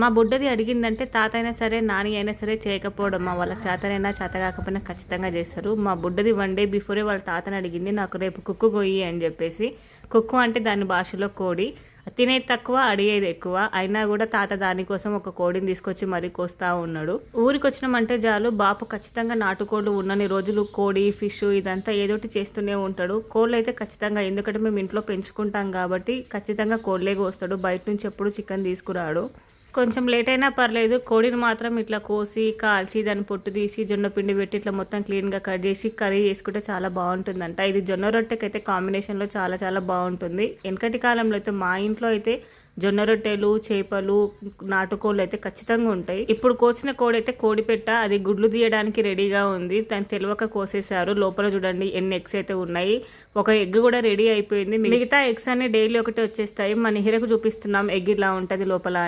మా బుడ్డది అడిగిందంటే తాత అయినా సరే నాని అయినా సరే చేయకపోవడం. మా వాళ్ళ చేతనైనా చేత కాకపోయినా ఖచ్చితంగా చేస్తారు. మా బుడ్డది వన్ డే బిఫోరే వాళ్ళ తాతని అడిగింది నాకు రేపు కుక్కు గొయ్యి అని చెప్పేసి. కుక్కు అంటే దాని భాషలో కోడి. తినేది తక్కువ అడిగేది ఎక్కువ. అయినా కూడా తాత దానికోసం ఒక కోడిని తీసుకొచ్చి మరీ కోస్తా ఉన్నాడు. ఊరికి వచ్చినామంటే చాలు బాపు ఖచ్చితంగా నాటుకోళ్ళు ఉన్నన్ని రోజులు కోడి ఫిష్ ఇదంతా ఏదోటి చేస్తూనే ఉంటాడు. కోళ్ళు అయితే ఖచ్చితంగా ఎందుకంటే మేము ఇంట్లో పెంచుకుంటాం కాబట్టి ఖచ్చితంగా కోళ్ళే కోస్తాడు. బయట నుంచి ఎప్పుడు చికెన్ తీసుకురాడు. కొంచెం లేట్ అయినా పర్లేదు. కోడిని మాత్రం ఇట్లా కోసి కాల్చి దాన్ని పొట్టు తీసి జొన్న పిండి పెట్టి ఇట్లా మొత్తం క్లీన్గా కట్ చేసి కర్రీ చేసుకుంటే చాలా బాగుంటుందంట. ఇది జొన్న రొట్టెకైతే కాంబినేషన్లో చాలా చాలా బాగుంటుంది. వెనకటి కాలంలో అయితే మా ఇంట్లో అయితే జొన్న రొట్టెలు చేపలు నాటుకోళ్ళు అయితే ఖచ్చితంగా ఉంటాయి. ఇప్పుడు కోసిన కోడి అయితే కోడి పెట్ట అది గుడ్లు తీయడానికి రెడీగా ఉంది. దాన్ని తెలియక కోసేశారు. లోపల చూడండి ఎన్ని ఎగ్స్ అయితే ఉన్నాయి. ఒక ఎగ్ కూడా రెడీ అయిపోయింది. మిగతా ఎగ్స్ అన్ని డైలీ ఒకటి వచ్చేస్తాయి. మన హిరకు చూపిస్తున్నాం ఎగ్ ఇలా ఉంటుంది లోపల